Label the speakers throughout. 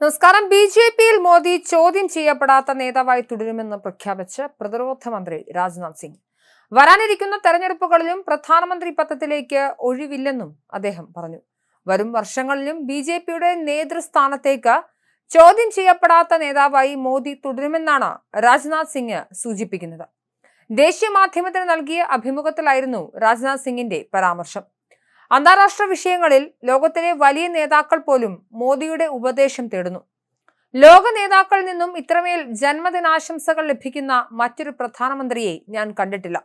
Speaker 1: നമസ്കാരം. B J പിയിൽ മോദി ചോദ്യം ചെയ്യപ്പെടാത്ത നേതാവായി തുടരുമെന്ന് പ്രഖ്യാപിച്ച് പ്രതിരോധ മന്ത്രി രാജ്നാഥ് സിംഗ്. വരാനിരിക്കുന്ന തെരഞ്ഞെടുപ്പുകളിലും പ്രധാനമന്ത്രി പദത്തിലേക്ക് ഒഴിവില്ലെന്നും അദ്ദേഹം പറഞ്ഞു. വരും വർഷങ്ങളിലും ബി ജെ പിയുടെ നേതൃസ്ഥാനത്തേക്ക് ചോദ്യം ചെയ്യപ്പെടാത്ത നേതാവായി മോദി തുടരുമെന്നാണ് രാജ്നാഥ് സിംഗ് സൂചിപ്പിക്കുന്നത്. ദേശീയ മാധ്യമത്തിന് നൽകിയ അഭിമുഖത്തിലായിരുന്നു രാജ്നാഥ് സിംഗിന്റെ പരാമർശം. അന്താരാഷ്ട്ര വിഷയങ്ങളിൽ ലോകത്തിലെ വലിയ നേതാക്കൾ പോലും മോദിയുടെ ഉപദേശം തേടുന്നു. ലോക നേതാക്കളിൽ നിന്നും ഇത്രമേൽ ജന്മദിനാശംസകൾ ലഭിക്കുന്ന മറ്റൊരു പ്രധാനമന്ത്രിയെ ഞാൻ കണ്ടിട്ടില്ല.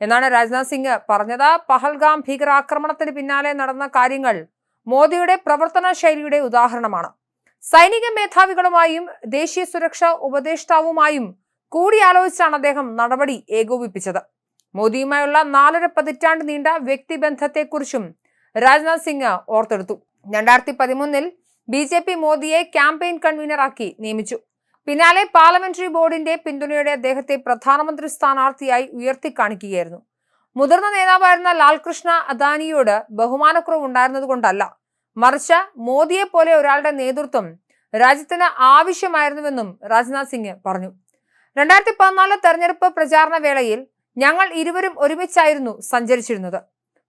Speaker 1: എന്നാണ് രാജ്നാഥ് സിംഗ് പറഞ്ഞത്. പഹൽഗാം ഭീകരാക്രമണത്തിന് പിന്നാലെ നടന്ന കാര്യങ്ങൾ മോദിയുടെ പ്രവർത്തന ശൈലിയുടെ ഉദാഹരണമാണ്. സൈനിക മേധാവികളുമായും ദേശീയ സുരക്ഷാ ഉപദേഷ്ടാവുമായും കൂടിയാലോചിച്ചാണ് അദ്ദേഹം നടപടി ഏകോപിപ്പിച്ചത്. മോദിയുമായുള്ള നാലര പതിറ്റാണ്ട് നീണ്ട വ്യക്തിബന്ധത്തെക്കുറിച്ചും രാജ്നാഥ് സിംഗ് ഓർത്തെടുത്തു. രണ്ടായിരത്തി പതിമൂന്നിൽ ബി ജെ പി മോദിയെ ക്യാമ്പയിൻ കൺവീനറാക്കി നിയമിച്ചു. പിന്നാലെ പാർലമെന്ററി ബോർഡിന്റെ പിന്തുണയോടെ അദ്ദേഹത്തെ പ്രധാനമന്ത്രി സ്ഥാനാർത്ഥിയായി ഉയർത്തിക്കാണിക്കുകയായിരുന്നു മുതിർന്ന നേതാവായിരുന്ന ലാൽകൃഷ്ണ അദാനിയോട് ബഹുമാനക്കുറവ് ഉണ്ടായിരുന്നതുകൊണ്ടല്ല മറിച്ച് മോദിയെ പോലെ ഒരാളുടെ നേതൃത്വം രാജ്യത്തിന് ആവശ്യമായിരുന്നുവെന്നും രാജ്നാഥ് സിംഗ് പറഞ്ഞു. രണ്ടായിരത്തി പതിനാല് തെരഞ്ഞെടുപ്പ് പ്രചാരണ വേളയിൽ ഞങ്ങൾ ഇരുവരും ഒരുമിച്ചായിരുന്നു സഞ്ചരിച്ചിരുന്നത്.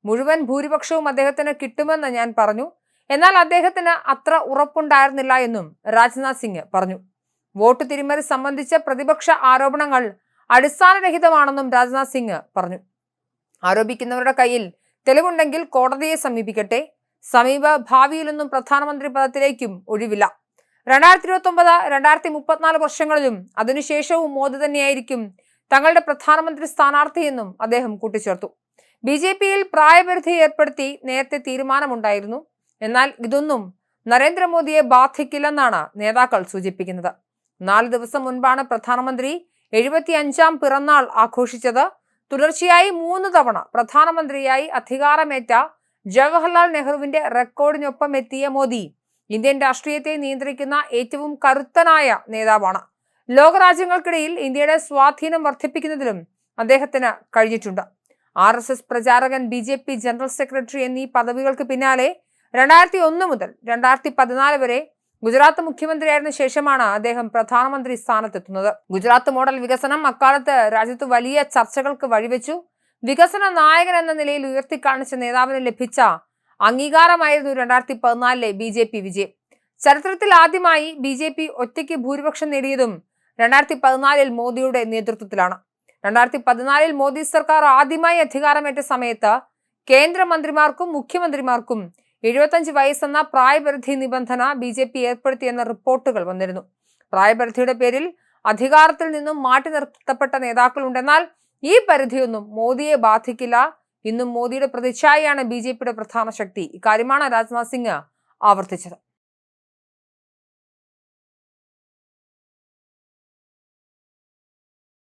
Speaker 1: മുഴുവൻ ഭൂരിപക്ഷവും അദ്ദേഹത്തിന് കിട്ടുമെന്ന് ഞാൻ പറഞ്ഞു. എന്നാൽ അദ്ദേഹത്തിന് അത്ര ഉറപ്പുണ്ടായിരുന്നില്ല എന്നും രാജ്നാഥ് സിംഗ് പറഞ്ഞു. വോട്ട് തിരിമറി സംബന്ധിച്ച പ്രതിപക്ഷ ആരോപണങ്ങൾ അടിസ്ഥാനരഹിതമാണെന്നും രാജ്നാഥ് സിംഗ് പറഞ്ഞു. ആരോപിക്കുന്നവരുടെ കയ്യിൽ തെളിവുണ്ടെങ്കിൽ കോടതിയെ സമീപിക്കട്ടെ. സമീപ ഭാവിയിലൊന്നും പ്രധാനമന്ത്രി പദത്തിലേക്കും ഒഴിവില്ല. രണ്ടായിരത്തി ഇരുപത്തി ഒമ്പത് രണ്ടായിരത്തി മുപ്പത്തിനാല് വർഷങ്ങളിലും അതിനുശേഷവും മോദി തന്നെയായിരിക്കും തങ്ങളുടെ പ്രധാനമന്ത്രി സ്ഥാനാർത്ഥിയെന്നും അദ്ദേഹം കൂട്ടിച്ചേർത്തു. ബി ജെ പിയിൽ പ്രായപരിധി ഏർപ്പെടുത്തി നേരത്തെ തീരുമാനമുണ്ടായിരുന്നു. എന്നാൽ ഇതൊന്നും നരേന്ദ്രമോദിയെ ബാധിക്കില്ലെന്നാണ് നേതാക്കൾ സൂചിപ്പിക്കുന്നത്. നാല് ദിവസം മുൻപാണ് പ്രധാനമന്ത്രി എഴുപത്തി അഞ്ചാം പിറന്നാൾ ആഘോഷിച്ചത്. തുടർച്ചയായി മൂന്ന് തവണ പ്രധാനമന്ത്രിയായി അധികാരമേറ്റ ജവഹർലാൽ നെഹ്റുവിന്റെ റെക്കോർഡിനൊപ്പം എത്തിയ മോദി ഇന്ത്യൻ രാഷ്ട്രീയത്തെ നിയന്ത്രിക്കുന്ന ഏറ്റവും കരുത്തനായ നേതാവാണ്. ലോകരാജ്യങ്ങൾക്കിടയിൽ ഇന്ത്യയുടെ സ്വാധീനം വർദ്ധിപ്പിക്കുന്നതിലും അദ്ദേഹത്തിന് കഴിഞ്ഞിട്ടുണ്ട്. R S S പ്രചാരകൻ B J P general secretary എന്നീ പദവികൾക്ക് പിന്നാലെ രണ്ടായിരത്തി ഒന്ന് മുതൽ രണ്ടായിരത്തി പതിനാല് വരെ ഗുജറാത്ത് മുഖ്യമന്ത്രിയായിരുന്ന ശേഷമാണ് അദ്ദേഹം പ്രധാനമന്ത്രി സ്ഥാനത്തെത്തുന്നത്. ഗുജറാത്ത് മോഡൽ വികസനം അക്കാലത്ത് രാജ്യത്ത് വലിയ ചർച്ചകൾക്ക് വഴിവെച്ചു. വികസന നായകൻ എന്ന നിലയിൽ ഉയർത്തിക്കാണിച്ച നേതാവിന് ലഭിച്ച അംഗീകാരമായിരുന്നു രണ്ടായിരത്തി പതിനാലിലെ ബി ജെ പി വിജയം. ചരിത്രത്തിൽ ആദ്യമായി ബി ജെ പി ഒറ്റയ്ക്ക് ഭൂരിപക്ഷം നേടിയതും രണ്ടായിരത്തി പതിനാലിൽ മോദിയുടെ നേതൃത്വത്തിലാണ്. രണ്ടായിരത്തി പതിനാലിൽ മോദി സർക്കാർ ആദ്യമായി അധികാരമേറ്റ സമയത്ത് കേന്ദ്രമന്ത്രിമാർക്കും മുഖ്യമന്ത്രിമാർക്കും എഴുപത്തഞ്ച് വയസ്സെന്ന പ്രായപരിധി നിബന്ധന ബി ജെ പി ഏർപ്പെടുത്തിയെന്ന റിപ്പോർട്ടുകൾ വന്നിരുന്നു. പ്രായപരിധിയുടെ പേരിൽ അധികാരത്തിൽ നിന്നും മാറ്റി നിർത്തപ്പെട്ട നേതാക്കളുണ്ടെന്നാൽ ഈ പരിധിയൊന്നും മോദിയെ ബാധിക്കില്ല. ഇന്നും മോദിയുടെ പ്രതിച്ഛായയാണ് ബി ജെ പിയുടെ പ്രധാന ശക്തി. ഇക്കാര്യമാണ് രാജ്നാഥ് സിംഗ് ആവർത്തിച്ചത്.